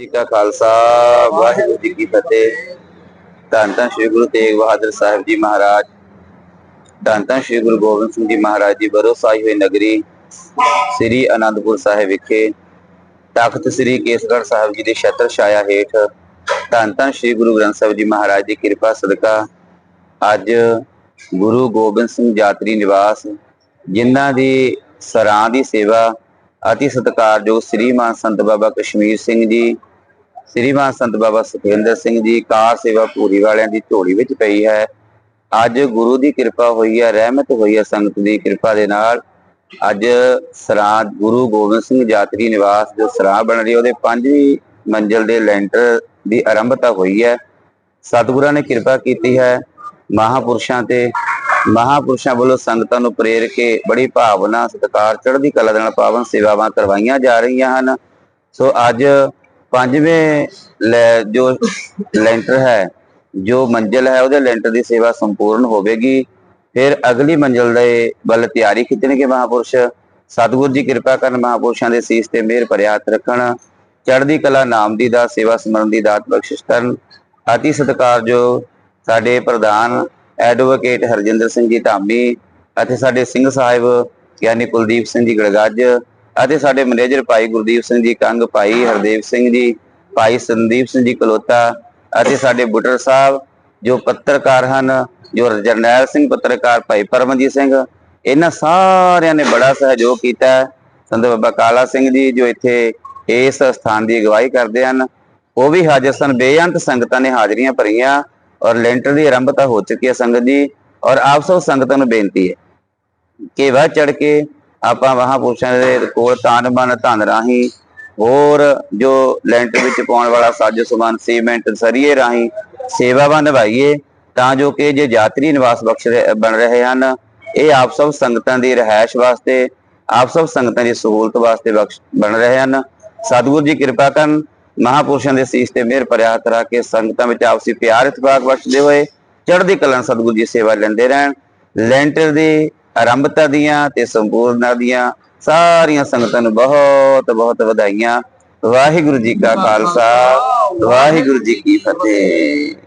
ਜੀ ਕਾ ਖਾਲਸਾ, ਵਾਹਿਗੁਰੂ ਜੀ ਕੀ ਫਤਿਹ। ਧੰਨ ਧੰਨ ਸ੍ਰੀ ਗੁਰੂ ਤੇਗ ਬਹਾਦਰ ਸਾਹਿਬ ਜੀ ਮਹਾਰਾਜ। ਧੰਨ ਧੰਨ ਸ੍ਰੀ ਗੁਰੂ ਗੋਬਿੰਦ ਸਿੰਘ ਜੀ ਮਹਾਰਾਜ ਜੀ ਬਰੋਸਾਈ ਹੋਈ ਨਗਰੀ ਸ੍ਰੀ ਅਨੰਦਪੁਰ ਸਾਹਿਬ ਵਿਖੇ। ਤਖਤ ਸ੍ਰੀ ਕੇਸਗੜ੍ਹ ਸਾਹਿਬ ਜੀ ਦੇ ਛਤਰ ਛਾਇਆ ਹੇਠ ਧੰਨ ਧੰਨ ਸ੍ਰੀ ਗੁਰੂ ਗ੍ਰੰਥ ਸਾਹਿਬ ਜੀ ਮਹਾਰਾਜ ਦੀ ਕਿਰਪਾ ਸਦਕਾ ਅੱਜ ਗੁਰੂ ਗੋਬਿੰਦ ਸਿੰਘ ਯਾਤਰੀ ਨਿਵਾਸ, ਜਿਨ੍ਹਾਂ ਦੀ ਸਰਾਂ ਦੀ ਸੇਵਾ, ਅਤੀ ਸਤਿਕਾਰਯੋਗ ਸ੍ਰੀਮਾਨ ਸੰਤ ਬਾਬਾ ਕਸ਼ਮੀਰ ਸਿੰਘ ਜੀ ਸ੍ਰੀਮਾਨ ਸੰਤ ਬਾਬਾ ਸੁਖਵਿੰਦਰ ਸਿੰਘ ਜੀ ਕਾਰ ਸੇਵਾ ਪੂਰੀ ਵਾਲਿਆਂ ਦੀ ਝੋਲੀ ਵਿੱਚ ਪਈ ਹੈ। ਅੱਜ ਗੁਰੂ ਦੀ ਕਿਰਪਾ ਹੋਈ ਹੈ, ਰਹਿਮਤ ਹੋਈ ਹੈ ਸੰਗਤ ਦੀ ਕਿਰਪਾ ਦੇ ਨਾਲ। ਅੱਜ ਸਰਾਂ ਗੁਰੂ ਗੋਬਿੰਦ ਸਿੰਘ ਯਾਤਰੀ ਨਿਵਾਸ ਜੋ ਸਰਾਂ ਬਣ ਰਹੀ ਉਹਦੇ ਪੰਜਵੀਂ ਮੰਜ਼ਲ ਦੇ ਲੈਂਟਰ ਦੀ ਆਰੰਭਤਾ ਹੋਈ ਹੈ। ਸਤਿਗੁਰਾਂ ਨੇ ਕਿਰਪਾ ਕੀਤੀ ਹੈ ਮਹਾਪੁਰਸ਼ਾਂ ਤੇ। ਮਹਾਪੁਰਸ਼ਾਂ ਵੱਲੋਂ ਸੰਗਤਾਂ ਨੂੰ ਪ੍ਰੇਰ ਕੇ ਬੜੀ ਭਾਵਨਾ, ਸਤਿਕਾਰ, ਚੜ੍ਹਦੀ ਕਲਾ ਦੇ ਨਾਲ ਪਾਵਨ ਸੇਵਾਵਾਂ ਕਰਵਾਈਆਂ ਜਾ ਰਹੀਆਂ ਹਨ। ਸੋ ਅੱਜ ਪੰਜਵੇਂ ਲੈ- ਜੋ ਲੈਂਟਰ ਹੈ, ਜੋ ਮੰਜ਼ਿਲ ਹੈ, ਉਹਦੇ ਲੈਂਟਰ ਦੀ ਸੇਵਾ ਸੰਪੂਰਨ ਹੋਵੇਗੀ। ਫਿਰ ਅਗਲੀ ਮੰਜ਼ਿਲ ਦੇ ਵੱਲ ਤਿਆਰੀ ਖਿੱਚਣਗੇ ਮਹਾਪੁਰਸ਼। ਸਤਿਗੁਰੂ ਜੀ ਕਿਰਪਾ ਕਰਨ ਮਹਾਪੁਰਸ਼ਾਂ ਦੇ ਸੀਸ ਤੇ ਮਿਹਰ ਭਰਿਆ ਰੱਖਣ। ਚੜ੍ਹਦੀ ਕਲਾ, ਨਾਮ ਦੀ ਦਾਤ, ਸੇਵਾ ਸਮਰਨ ਦੀ ਦਾਤ ਬਖਸ਼ਿਸ਼ ਕਰਨ। ਅਤੀ ਜੋ ਸਾਡੇ ਪ੍ਰਧਾਨ ਐਡਵੋਕੇਟ ਹਰਜਿੰਦਰ ਸਿੰਘ ਜੀ ਧਾਮੀ ਅਤੇ ਸਾਡੇ ਸਿੰਘ ਸਾਹਿਬ ਗਿਆਨੀ ਕੁਲਦੀਪ ਸਿੰਘ ਜੀ ਗੜਗੱਜ ਅਤੇ ਸਾਡੇ ਮੈਨੇਜਰ ਭਾਈ ਗੁਰਦੀਪ ਸਿੰਘ ਜੀ, ਕੰਗ ਭਾਈ ਹਰਦੇਵ ਸਿੰਘ ਜੀ, ਭਾਈ ਸੰਦੀਪ ਸਿੰਘ ਜੀ ਕਲੋਤਾ ਅਤੇ ਸਾਡੇ ਬੁੱਟਰ ਸਾਹਿਬ, ਜੋ ਪੱਤਰਕਾਰ ਹਨ, ਜੋ ਜਰਨੈਲ ਸਿੰਘ ਪੱਤਰਕਾਰ ਭਾਈ ਪਰਮਜੀਤ ਸਿੰਘ, ਇਹਨਾਂ ਸਾਰਿਆਂ ਨੇ ਬੜਾ ਸਹਿਯੋਗ ਕੀਤਾ। ਸੰਤ ਬਾਬਾ ਕਾਲਾ ਸਿੰਘ ਜੀ, ਜੋ ਇੱਥੇ ਇਸ ਸਥਾਨ ਦੀ ਅਗਵਾਈ ਕਰਦੇ ਹਨ, ਉਹ ਵੀ ਹਾਜ਼ਰ ਸਨ। ਬੇਅੰਤ ਸੰਗਤਾਂ ਨੇ ਹਾਜ਼ਰੀਆਂ ਭਰੀਆਂ ਔਰ ਲੈਂਟਰ ਦੀ ਆਰੰਭਤਾ ਹੋ ਚੁੱਕੀ ਹੈ ਸੰਗਤ ਜੀ ਔਰ ਆਪ ਸਭ ਸੰਗਤਾਂ ਨੂੰ ਬੇਨਤੀ ਹੈ ਕਿ ਵਹ ਚੜ ਕੇ ਆਪਾਂ ਮਹਾਪੁਰਸ਼ਾਂ ਦੇ ਕੋਲ ਤਾਨ ਬਨ ਧਨ ਰਾਹੀਂ ਹੋਰ ਜੋ ਲੈਂਟਰ ਵਿੱਚ ਪਾਉਣ ਵਾਲਾ ਸਾਜੋ ਸਮਾਨ ਸੀਮੈਂਟ ਸਰੀਏ ਰਾਹੀਂ ਸੇਵਾਵਾਂ ਨਿਭਾਈਏ, ਤਾਂ ਜੋ ਕਿ ਜੇ ਯਾਤਰੀ ਨਿਵਾਸ ਬਖਸ਼ ਬਣ ਰਹੇ ਹਨ, ਇਹ ਆਪ ਸਭ ਸੰਗਤਾਂ ਦੀ ਰਹਿائش ਵਾਸਤੇ, ਆਪ ਸਭ ਸੰਗਤਾਂ ਦੀ ਸਹੂਲਤ ਵਾਸਤੇ ਬਖਸ਼, ਬਣ ਰਹੇ ਹਨ। ਸਤਿਗੁਰ ਜੀ ਕਿਰਪਾ ਕਰਨ, ਮਹਾਪੁਰਸ਼ਾਂ ਦੇ ਸੀਸ ਤੇ ਮਿਹਰ ਭਰਿਆ ਕਰਾ ਕੇ ਸੰਗਤਾਂ ਵਿੱਚ ਆਪਸੀ ਪਿਆਰ ਇਤਫਾਕ ਬਖਸ਼ਦੇ ਹੋਏ, ਚੜ੍ਹਦੀ ਕਲਾ ਸਤਿਗੁਰ ਜੀ ਸੇਵਾ ਲੈਂਦੇ ਰਹਿਣ। ਲੈਂਟਰ ਦੀ ਆਰੰਭਤਾ ਦੀਆਂ ਤੇ ਸੰਪੂਰਨਾ ਦੀਆਂ ਸਾਰੀਆਂ ਸੰਗਤਾਂ ਨੂੰ ਬਹੁਤ ਬਹੁਤ ਵਧਾਈਆਂ। ਵਾਹਿਗੁਰੂ ਜੀ ਕਾ ਖਾਲਸਾ, ਵਾਹਿਗੁਰੂ ਜੀ ਕੀ ਫਤਿਹ।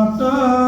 ਸਤਿ